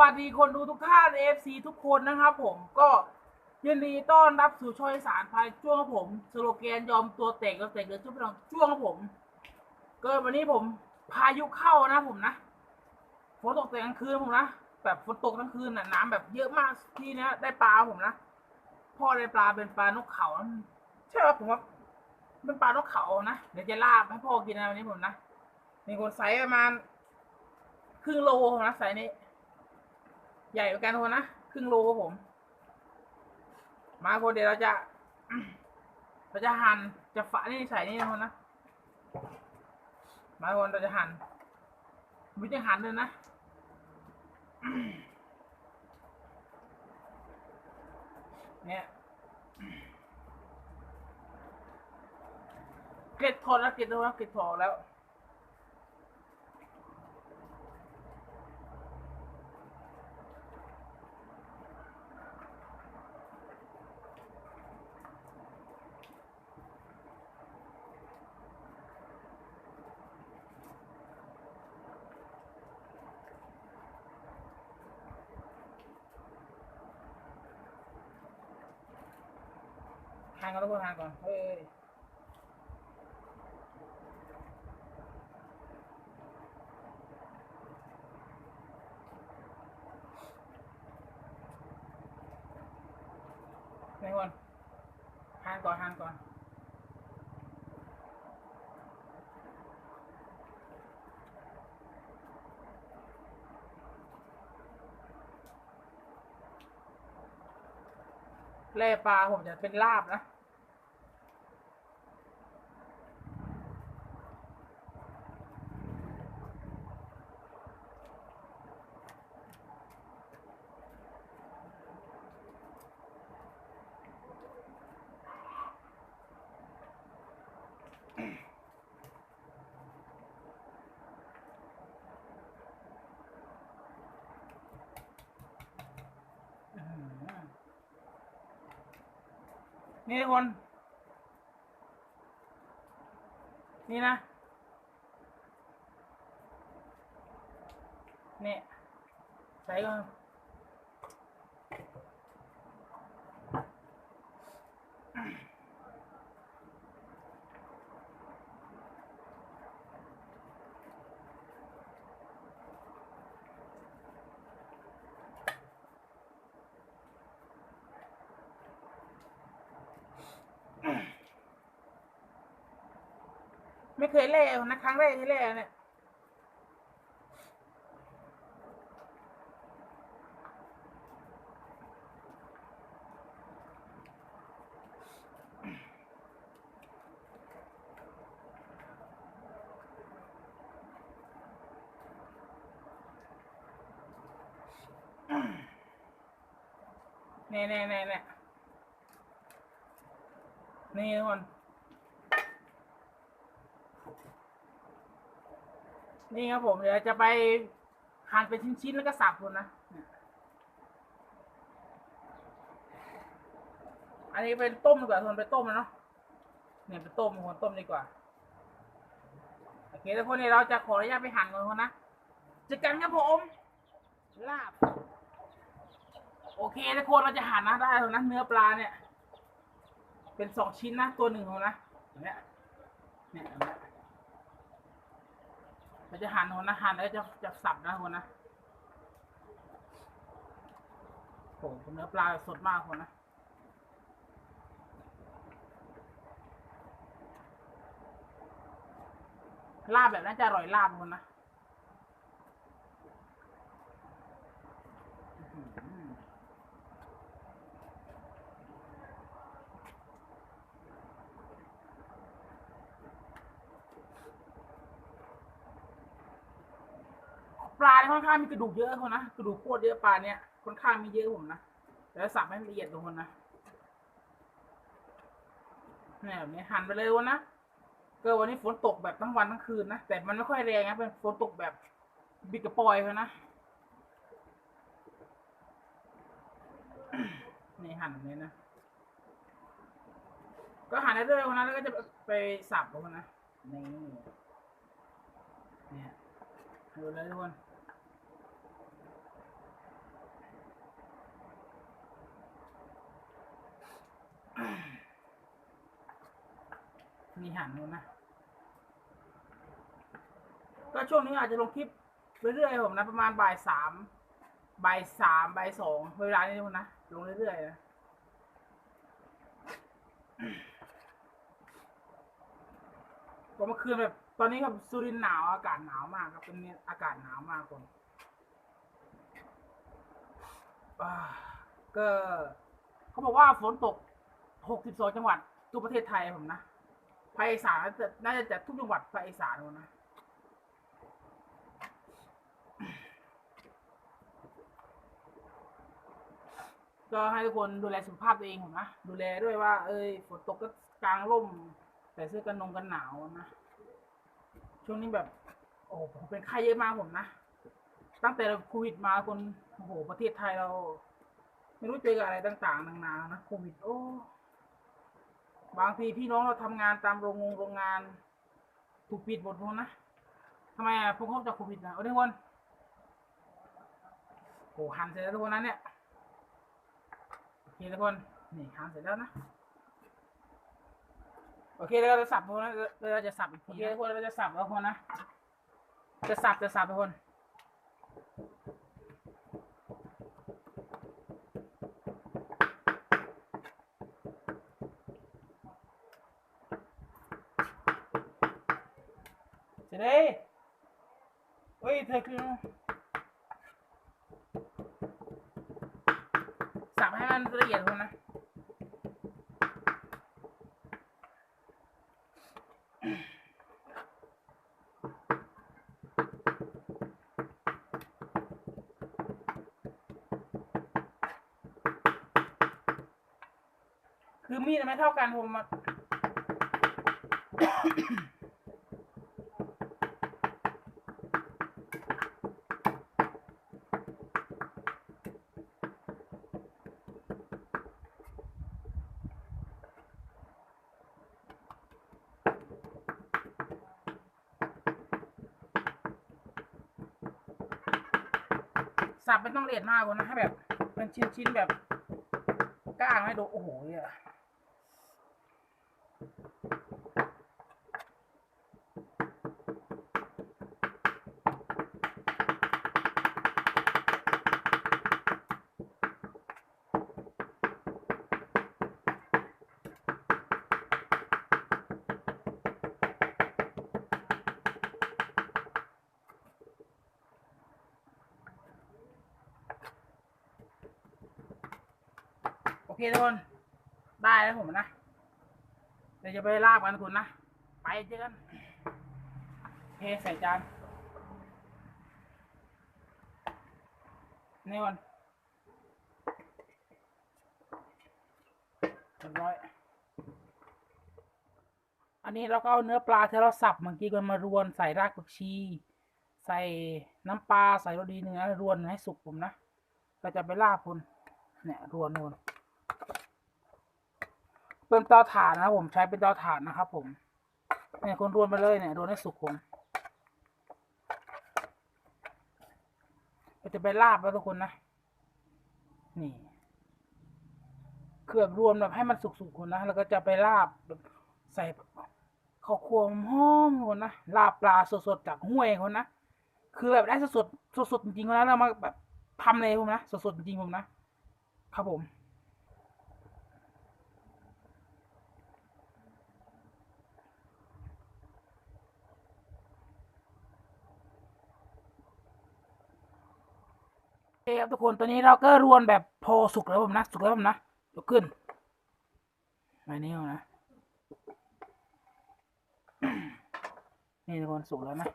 วัสดีคนดูทุกท่าน AFC ทุกคนนะครับผมก็ยินดีต้อนรับสู่ช่อยสารพายช่วงผมสโลแกนยอมตัวเตกก็เตกเดือช่วยพลังช่วงผม เกิดวันนี้ผมพายุเข้านะผมนะฝนตกแต่กลางคืนผมนะแบบฝนตกทั้งคืนน่ะน้ำแบบเยอะมากที่เนี้ยได้ปลาผมนะพ่อได้ปลาเป็นปลานกเขานะใช่ป่ะผมว่าเป็นปลานกเขานะเดี๋ยวจะลาบให้พ่อกินนะวันนี้ผมนะมีคนไซส์ประมาณครึ่งโลนะไซส์นี้ ใหญ่เหมือนกันคนนะครึ่งโลครับผม มาคนเดี๋ยวเราจะ เราจะหั่นจะฝานี่ใส่นี่นะคนนะมาคนเราจะหั่นไม่ได้หั่นเลยนะเนี่ยเกล็ดถอดแล้วเกล็ดถอดแล้วเกล็ดถอดแล้ว ทานก่อนทุกคนทานก่อนเฮ้ยนี่คนทานก่อนทานก่อนแล่ปลาผมจะเป็นลาบนะ อื้อหือ นี่ทุกคน นี่นะ นี่ใส่ก่อน ไม่เคยเล่นะครั้งแรกที่เล่เนี่ยเน่เน่เน่เน่นี่ทุกคน นี่ครับผมเดี๋ยวจะไปหั่นเป็นชิ้นๆแล้วก็สับคนนะ อันนี้เป็นต้มดีกว่าทนไปต้มนะเนาะ เนี่ยไปต้มคนต้มดีกว่า โอเคทุกคนเนี่ยเราจะขออนุญาตไปหั่นก่อนคนนะเจอกันครับผมลาบ โอเคทุกคนเราจะหั่นนะได้แล้วนะเนื้อปลาเนี่ย เป็นสองชิ้นนะตัวหนึ่งของนะเนี่ยเนี่ย เนี่ยเราจะหั่นคนนะหั่นแล้วจะจะสับนะคนนะโอ้โหเนื้อปลาสดมากคนนะลาบแบบนั้นจะอร่อยลาบคนนะอื้อหือ ปลาเนี่ยค่อนข้างมีกระดูกเยอะคนนะกระดูกโคตรเยอะปลาเนี่ยค่อนข้างมีเยอะผมนะแล้วสับให้ละเอียดทุกคนนะเนี่ยแบบนี้หั่นไปเลยวันนะก็วันนี้ฝนตกแบบทั้งวันทั้งคืนนะแต่มันไม่ค่อยแรงนะเป็นฝนตกแบบบิดกระปอยเขานะนี่หั่นแบบนี้นะก็หั่นได้เรื่อยๆคนนะแล้วก็จะไปสับทุกคนนะนี่เนี่ยดูเลยทุกคน มีหันนู่นนะ ก็ช่วงนี้อาจจะลงคลิปเรื่อยๆผมนะ ประมาณบ่ายสามบ่ายสามบ่ายสองเวลานี้นะ ลงเรื่อยๆนะก็เมื่อคืนแบบตอนนี้ครับสุรินหนาวอากาศหนาวมากครับเป็นอากาศหนาวมากคนก็เขาบอกว่าฝนตก หกสิบสองจังหวัดทั่วประเทศไทยผมนะภาคอีสานน่าจะน่าจะทุกจังหวัดภาคอีสานนะก็ให้ทุกคนดูแลสุขภาพตัวเองผมนะดูแลด้วยว่า เอ้ยฝนตกก็กลางร่มใส่เสื้อกันนงกันหนาวนะช่วงนี้แบบ โอ้โหผมเป็นไข้เยอะมากผมนะตั้งแต่โควิดมาคนโอ้โหประเทศไทยเรา ไม่รู้เจอกับอะไรต่าง ๆนานานะโควิดโอ้ บางทีพี่น้องเราทำงานตามโรงงงโรงงาน ถูกปิดหมดพวกนะทำไมอะพวกเขาจะโควิดนะโอ้ทุกคนโอ้หันเสร็จแล้วทุกคนนั้นเนี่ยโอเคทุกคนนี่หันเสร็จแล้วนะโอเคแล้วเราจะสับทุกคนนะเราจะสับอีกทีโอเคทุกคนเราจะสับแล้วทุกคนนะจะสับจะสับทุกคน เสร็จเลยเฮ้ยเธอคือสับให้มันละเอียดคนนะคือมีดมันไม่เท่ากันผมอะ สับไม่ต้องละเอียดมากกว่านะให้แบบเป็นชิ้นๆแบบก้างให้ดูโอ้โหเนี่ย อเคทุกคน ได้แล้วผมนะ เดี๋ยวจะไปลาบกันคุณนะ ไปเจอกันเคใส่จานนี่วันเรียบร้อย อันนี้เราก็เอาเนื้อปลาที่เราสับเมื่อกี้กันมารวนใส่รากผักชี ใส่น้ำปลาใส่รสดีเนื้อรวนให้สุกผมนะ เราจะไปลาบคุณเนี่ยรวนรวน เป็นเตาถ่านนะครับผมใช้เป็นเตาถ่านนะครับผมเนี่ยคนรวนไปเลยเนี่ยรวนให้สุกผมเราจะไปลาบแล้วทุกคนนะ นี่เคือบรวนแบบให้มันสุกๆคนนะแล้วก็จะไปลาบใส่ข้าวคั่วหอมคนนะลาบปลาสดๆจากห้วยคนนะคือแบบได้สดๆสดๆจริงๆคนนะแล้วมาแบบทำเลยผมนะสดๆจริงๆผมนะครับผม เคครับทุกคนตอนนี้เราก็รวนแบบพอสุกแล้วผมนะสุกแล้วผมนะยกขึ้นมานี่นะนี่ทุกคนสุกแล้วนะ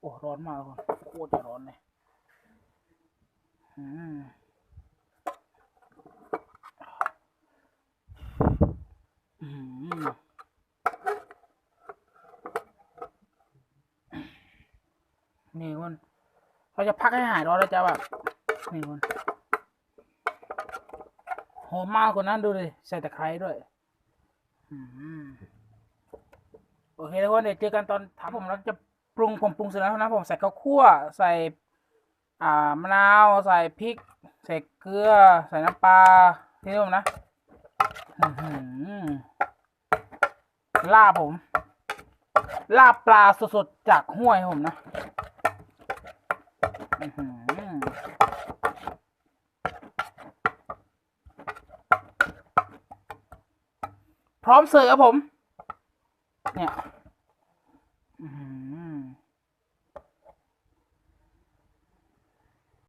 โอ้ร้อนมากทุกคนโคตรจะร้อนเลยอืมอืมนี่ทุกคน เรา จะพักให้หายร้อนแล้วจะแบบนี่คุณหอมมากกว่านั้นดูเลยใส่ตะไคร้ด้วยโอเคทุกคนเดี๋ยวเจอกันตอนทำผมเราจะปรุงผมปรุงเสร็จแล้วนะผมใส่ข้าวคั่วใส่อ่ามะนาวใส่พริก ใส่เกลือ ใส่น้ำปลาที่นี่ผมนะลาบผม ลาบปลาสดๆจากห้วยผมนะ พร้อมเสิร์ฟครับผม เนี่ย